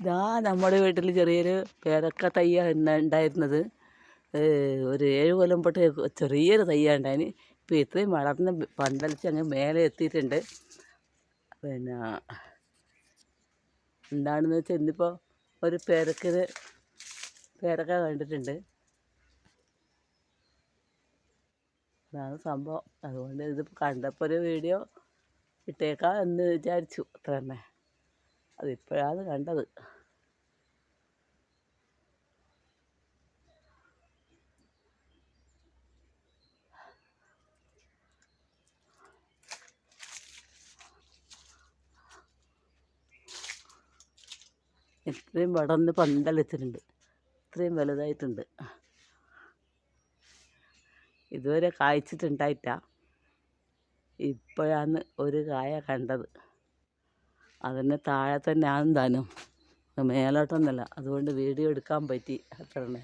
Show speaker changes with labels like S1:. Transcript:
S1: ഇതാ നമ്മുടെ വീട്ടിൽ ചെറിയൊരു പേരക്ക തയ്യാണ് ഉണ്ടായിരുന്നത്. ഒരു ഏഴ് കൊല്ലം പൊട്ട് ചെറിയൊരു തയ്യാണ് ഉണ്ടായിന്. ഇപ്പോൾ ഇത്രയും വളർന്ന് പന്തലിച്ച് അങ്ങ് മേലെ എത്തിയിട്ടുണ്ട്. പിന്നെ എന്താണെന്ന് വെച്ചാൽ ഇന്നിപ്പോൾ ഒരു പേരക്കിന് പേരക്ക കണ്ടിട്ടുണ്ട്. അതാണ് സംഭവം. അതുകൊണ്ട് ഇത് കണ്ടപ്പോൾ ഒരു വീഡിയോ ഇട്ടേക്കാം എന്ന് വിചാരിച്ചു. അത്ര തന്നെ അതിപ്പോഴാണ് കണ്ടത്. ഇത്രയും പടർന്ന് പന്തലെത്തിയിട്ടുണ്ട് ഇത്രയും വലുതായിട്ടുണ്ട്. ഇതുവരെ കായ്ച്ചിട്ടുണ്ടായിട്ടാ ഇപ്പോഴാണ് ഒരു കായ കണ്ടത്. അതിന് താഴെ തന്നെ ആണ് താനും മേലോട്ടൊന്നുമല്ല അതുകൊണ്ട് വീഡിയോ എടുക്കാൻ പറ്റി. അത്ര തന്നെ